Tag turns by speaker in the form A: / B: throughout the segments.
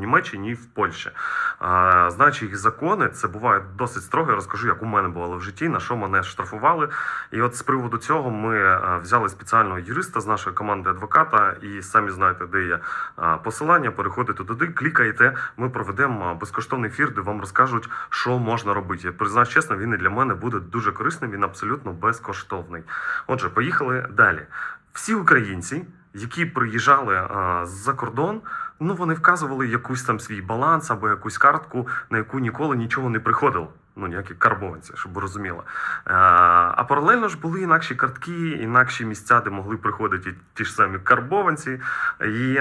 A: Німеччині і в Польщі. А, знаючи їх закони, це буває досить строго. Я розкажу, як у мене бувало в житті, на що мене штрафували. І от з приводу цього ми взяли спеціального юриста з нашої команди адвоката, і самі знаєте, де є посилання. Переходите туди, клікаєте. Ми проведемо безкоштовний ефір, де вам розкажуть, що можна робити. Я признаюсь чесно, він і для мене буде дуже корисним. Він абсолютно безкоштовний. Отже, поїхали далі. Всі українці, які приїжджали з-за кордон, ну вони вказували якусь там свій баланс або якусь картку, на яку ніколи нічого не приходило. Ну, ніякі карбованці, щоб розуміли. Е, А паралельно ж були інакші картки, інакші місця, де могли приходити ті ж самі карбованці. І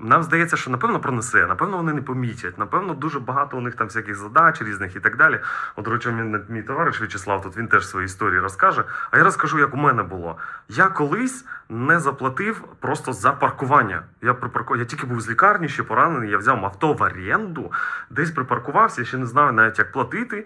A: нам здається, що напевно пронесе, напевно, вони не помітять. Напевно, дуже багато у них там всяких задач різних і так далі. От, до речі, мій, мій товариш В'ячеслав, тут він теж свої історії розкаже. А я розкажу, як у мене було. Я колись не заплатив просто за паркування. Я припарку... я тільки був з лікарні, ще поранений. Я взяв авто в оренду, десь припаркувався, ще не знаю навіть як платити.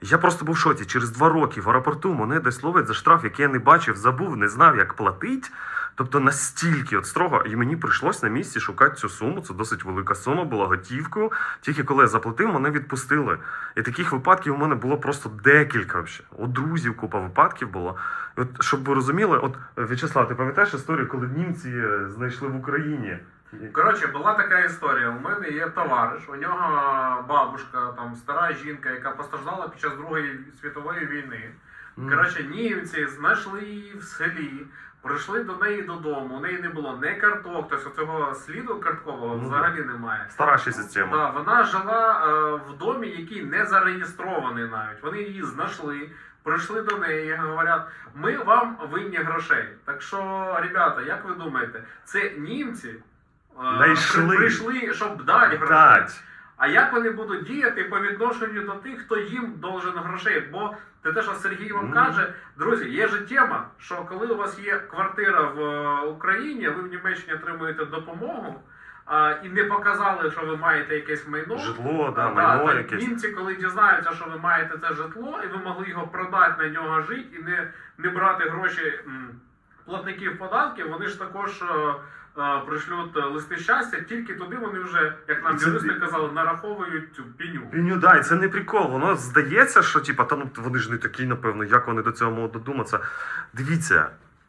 A: Я просто був в шоці. Через два роки в аеропорту мене десь ловить за штраф, який я не бачив, забув, не знав, як платить. Тобто настільки от строго, і мені прийшлось на місці шукати цю суму. Це досить велика сума, була готівкою. Тільки коли я заплатив, мене відпустили. І таких випадків у мене було просто декілька. Вообще. У друзів купа випадків було. І от, щоб ви розуміли, от В'ячеслав, ти пам'ятаєш історію, коли німці е, знайшли в Україні?
B: Коротше, була така історія. У мене є товариш, у нього бабушка, там стара жінка, яка постраждала під час Другої світової війни. Коротше, німці знайшли її в селі, прийшли до неї додому. У неї не було не карток, тобто цього сліду карткового
A: Ну,
B: взагалі немає.
A: Стара ще система.
B: Да, вона жила е, в домі, який не зареєстрований навіть. Вони її знайшли, прийшли до неї і говорять, ми вам винні грошей. Так що, ребята, як ви думаєте, це німці
A: Знайшли.
B: при- прийшли, щоб дати грошей.
A: Дать.
B: А як вони будуть діяти по відношенню до тих, хто їм должен грошей? Бо те, те, що Сергій вам
A: Мгм.
B: каже, друзі, є же тема, що коли у вас є квартира в е, Україні, ви в Німеччині отримуєте допомогу. А, і не показали, що ви маєте якесь майно.
A: Житло, да,
B: Да,
A: майно
B: так
A: якесь.
B: Німці, коли дізнаються, що ви маєте це житло, і ви могли його продати на нього жити і не, не брати гроші м, платників податків, вони ж також е, пришлють е, листи щастя, тільки туди вони вже, як нам
A: Це-
B: юристи казали, нараховують цю піню.
A: Піню, да, і це не прикол. Воно здається, що типа, та ну вони ж не такі, напевно, як вони до цього можуть додуматися. Дивіться,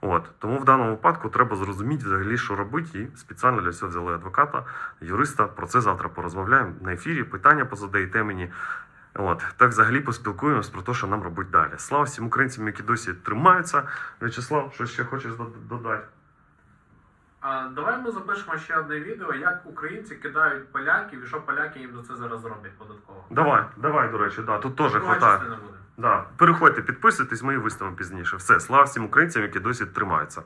A: От тому в даному випадку треба зрозуміти взагалі, що робити, і спеціально для цього взяли адвоката, юриста. Про це завтра порозмовляємо на ефірі. Питання позадаєте мені. От так взагалі поспілкуємось про те, що нам робити далі. Слава всім українцям, які досі тримаються. В'ячеслав, що ще хочеш додати?
B: А давай ми запишемо ще одне відео, як українці кидають поляків і що поляки їм за це зараз роблять податково.
A: Давай, давай, до речі, да, тут теж хватає. Да. Переходьте, підписуйтесь, ми її виставимо пізніше. Все, слава всім українцям, які досі тримаються.